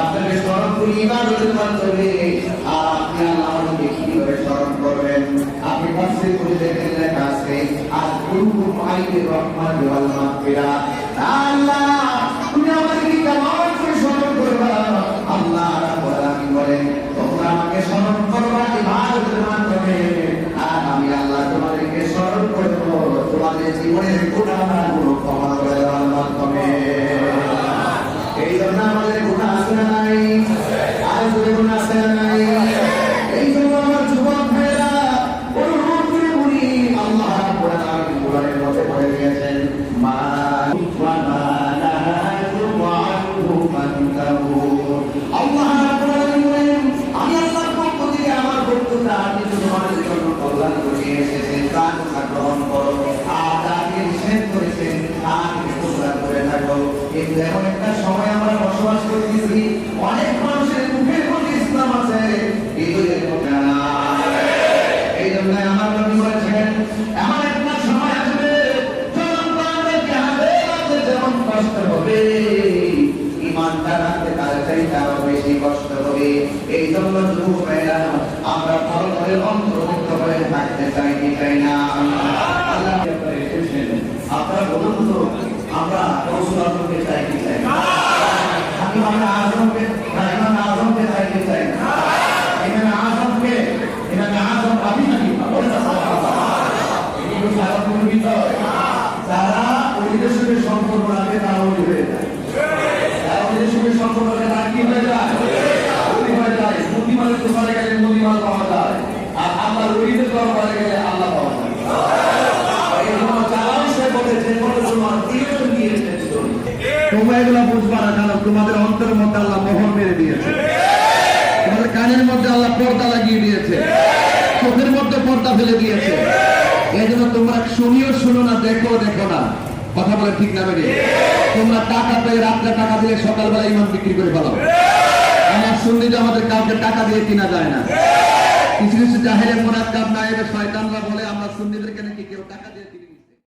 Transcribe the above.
আপনাকে স্মরণ করি ইবাদতের মাধ্যমে আর আপনি আল্লাহ আমাদেরকে কীভাবে স্মরণ করবেন। আপনি তাফসীর করে দেখেন লেখা আছে আর কুলু মাইকে রহমান ওয়াল মাগফিরা আল্লাহ, তুমি আমাদেরকে কেমন করে স্মরণ করবা? আল্লাহ রাব্বুল বলেন, তোমরা আমাকে স্মরণ করবা ইবাদতের মাধ্যমে। আর আমি আল্লাহ তোমাদেরকে স্মরণ করব। তোমাদের জীবনের গুনাহগুলো এমন একটা সময় আমরা বসবাস করতেছি অনেক মানুষের মুখের মধ্যে ইসলাম আছে হৃদয়ের মধ্যে এই জন্য আমার নবী বলেছেন এমন একটা সময় আসবে। যখন তোমাদেরকে হাতে হাতে যেমন কষ্ট হবে ইমানদার হাতে তার চাইতে আরও বেশি কষ্ট হবে। এই জন্য যুবক ভাইরা আমরা ভালো করে অন্তর্ভুক্ত হয়ে থাকতে চাই কি চাই না। আল্লাহ আপনারা বলুন তো, আমরা রসুল আজমকে চাই কি চাই না? আমি আমরা আজমকে, ইমাম আজমকে চাই কি চাই না? ইমাম আজমকে, ইমাম আজম আবি নাকি? বলে না সারা পূর্বিত তোমরা এগুলো বুঝবা না কারণ তোমাদের অন্তরের মধ্যে আল্লাহ মোহর মেরে দিয়েছে। তোমাদের কানের মধ্যে আল্লাহ পর্দা লাগিয়ে দিয়েছে। চোখের মধ্যে পর্দা ফেলে দিয়েছে। এই জন্য তোমরা শুনিও শুনো না, দেখো দেখো না। কথা বলে ঠিক না বেরিয়ে তোমরা টাকা পেয়ে রাত্রে টাকা দিলে সকালবেলা ইমান বিক্রি করে ফেলো। আমার শুনলি যে আমাদের কাউকে টাকা দিয়ে কিনা যায় না। কিছু কিছু জাহেরে মোরাদ কাপ না এবার শয়তানরা বলে, আমরা সুন্নিদেরকে নাকি কেউ টাকা দিয়ে